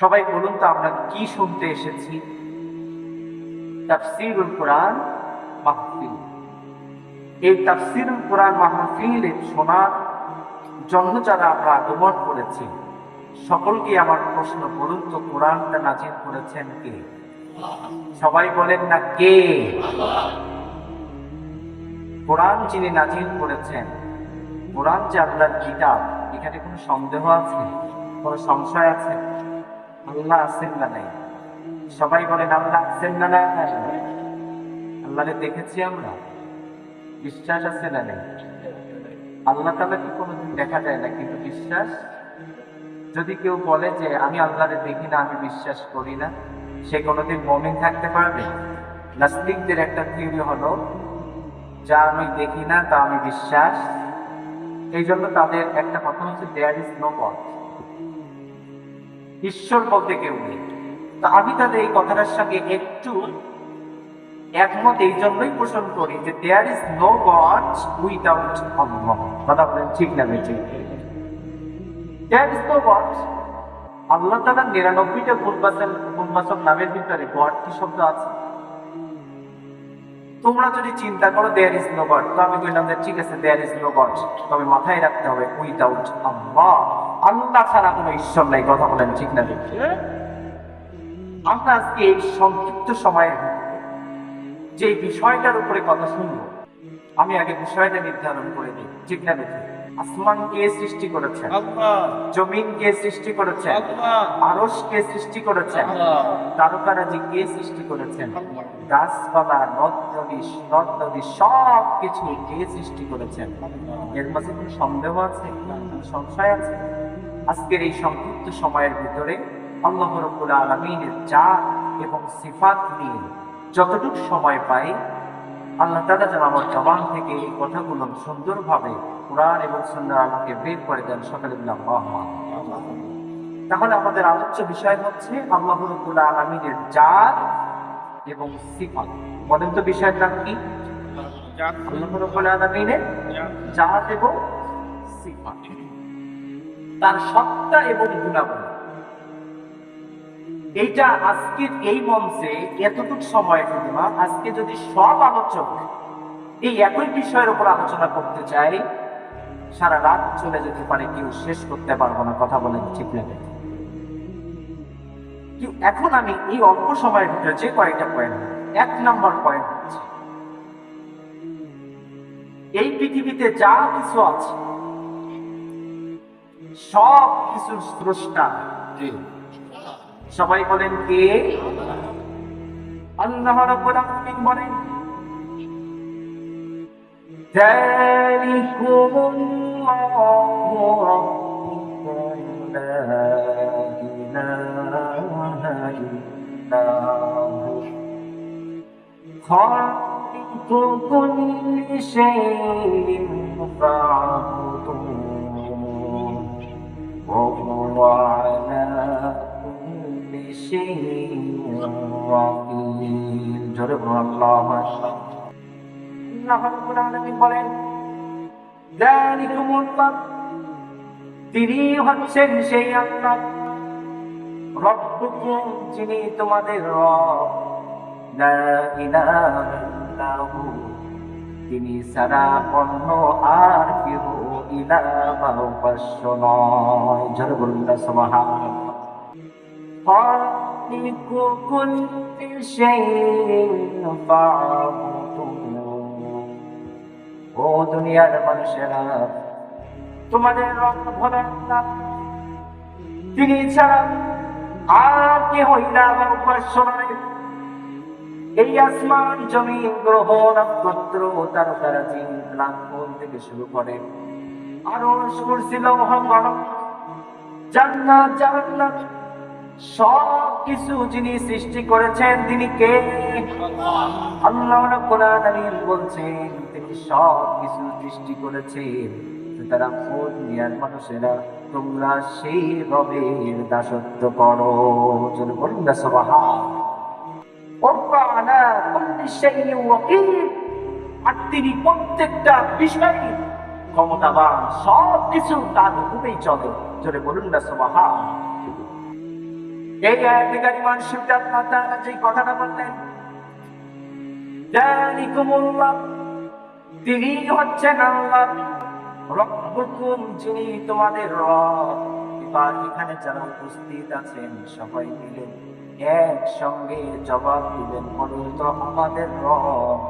সবাই বলুন তো, আমরা কি শুনতে এসেছি? তাফসিরুল কোরআন মাহফিল। এই তাফসিরুল কোরআন মাহফিল শোনার জন্য যারা আমরা আগমন করেছি, সকলকে আমার প্রশ্ন, বলুন তো, কোরআনটা নাজিল করেছেন কে? সবাই বলেন না, কে? কোরআন যিনি নাজিল করেছেন, কোরআন যে আল্লাহর কিতাব, এখানে কোনো সন্দেহ আছে? কোনো সংশয় আছে? আল্লাহ আছেন না নাই? সবাই বলেন, আল্লাহ আছেন না নাই? আল্লাহরে দেখেছি আমরা। বিশ্বাস আছে না নেই? আল্লাহ তালা কি কোনোদিন দেখা যায় না? কিন্তু বিশ্বাস? যদি কেউ বলে যে, আমি আল্লাহরে দেখি না, আমি বিশ্বাস করি না, সে কোনোদিন মমিন থাকতে পারবে? নাস্তিকদের একটা থিওরি হলো, যা আমি দেখি না, তা আমি বিশ্বাস। এই জন্য তাদের একটা কথা হচ্ছে দেয়ার ইজ নো গড ঈশ্বর বলতে কেউ নেই। তো আমি তাদের এই কথাটার সঙ্গে একটু একমত এই জন্যই পোষণ করি যে there is no god without আল্লাহ কথা বলেন ঠিক না বেঁচে দেয়ার ইজ নো গড আল্লাহ তালা নিরানব্বইটা গুণবাচন গুণবাচক নামের ভিতরে গড কি শব্দ আছে? তোমরা যদি চিন্তা করো দেয়ার ইজ নো গড তো আমি বললাম যে ঠিক আছে দেয়ার ইজ নো গড তবে মাথায় রাখতে হবে উইদাউট আল্লাহ আল্লাহ ছাড়া কোনো ঈশ্বর নাই কথা বলেন ঠিক না ঠিক? আমরা আজকে এই সংক্ষিপ্ত সময়ের যে বিষয়টার উপরে কথা শুনব আমি আগে বিষয়টা নির্ধারণ করে দিই ঠিক না দেখি আসমান কে সৃষ্টি করেছেন? জমিন কে সৃষ্টি করেছেন? আরস কে সৃষ্টি করেছেন? তারকারাজি কে সৃষ্টি করেছেন? গাছপালা নদ নদী নদ নদী সব কিছু কে সৃষ্টি করেছেন? এর মাঝে কোনো সন্দেহ আছে? সংশয় আছে? আজকের এই সংক্ষিপ্ত সময়ের ভিতরে আল্লাহ রব্বুল আলমিনের চা এবং সিফাত নিয়ে যতটুকু সময় পাই আল্লাহ তালা যেন আমার জবান থেকে এই কথাগুলো সুন্দরভাবে কোরআন এবং সুন্দর আমাকে বের করে দেন। সকালে তাহলে আমাদের আলোচ্য বিষয় হচ্ছে আল্লাহ রব্বুল আলমিনের জাত এবং সিফাত। বলেন তো বিষয়ের নাম কি? আল্লাহ রব্বুল আলমিনের জাত এবং সিফাত। তার সত্তা এবং গুণাগুণ এইটা আজকের এই মঞ্চে এতটুক সময় পূর্ণিমা আজকে যদি সব আলোচক এই একই বিষয়ের উপর আলোচনা করতে চাই সারা রাত চলে যেতে পারে, কেউ শেষ করতে পারব না, কথা বলেন, ঠিক না এখন আমি এই অল্প সময়ের ভিতরে যে কয়েকটা পয়েন্ট এক নম্বর পয়েন্ট হচ্ছে, এই পৃথিবীতে যা কিছু আছে সব কিছুর স্রষ্টা সবাই বলেন কে? আল্লাহ রাব্বুল আলামিন বলেন যালিকুমুল্লাহু রাব্বুকুম লা ইলাহা وهو على كل شيء رقيب جرب الله আল্লাহ রাব্বুল আলামিন বলেন যালিকুমুল্লাহ তিনি হচ্ছেন সেই আল্লাহ রব্বুকুম যিনি তোমাদের রব লা ইলাহা ইল্লাহু তিনি সারা অন্য আর কেউ ইলাহা উপাস্য নয় জোরে বলুন না সুবহানাল্লাহ خالق كل شيء فاعبدوه ও দুনিয়ার মানুষেরা তোমাদের রব হলেন না তিনি ছাড়া আর কে হইলা আমার উপাস্য নয় এই আসমান জমি গ্রহ নক্ষত্র তারকারাজি লাঙ্গল থেকে শুরু করে আরও কুরসি লৌহ গণক জান্নাত জাহান্নাম সব কিছু যিনি সৃষ্টি করেছেন, তিনি কে? আল্লাহ রাব্বুল আলামিন বলছেন, তিনি সব কিছু সৃষ্টি করেছেন। সুতরাং ও দুনিয়ার মানুষেরা, তোমরা সেই রবের দাসত্ব করো। যদি বলুন না সুবহান আর তিনি প্রত্যেকটা বিষয় ক্ষমতাবান সব কিছু তার হুকুমেই চলে। জোরে বলুন না, সুবহান। এই আয়াতিকারী মানুষটা আল্লাহ তাআলা যে কথাটা বললেন তিনি হচ্ছেন আল্লাহ। রব্বুকুম যিনি তোমাদের রব। এবার এখানে যারা উপস্থিত আছেন, সবাই মিলে একসঙ্গে জবাব দিবেন, বলুন তো, আমাদের রব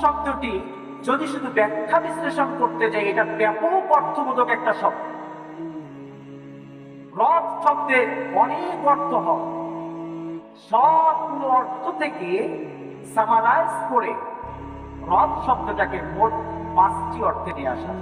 শব্দটি যদি শুধু ব্যাখ্যা বিশ্লেষণ করতে যাই, এটা ব্যাপক অর্থবোধক একটা শব্দ। রব শব্দের অনেক অর্থ হয়। সবগুলো অর্থ থেকে সামারাইজ করে রব শব্দটাকে মোট পাঁচটি অর্থে নিয়ে আসা।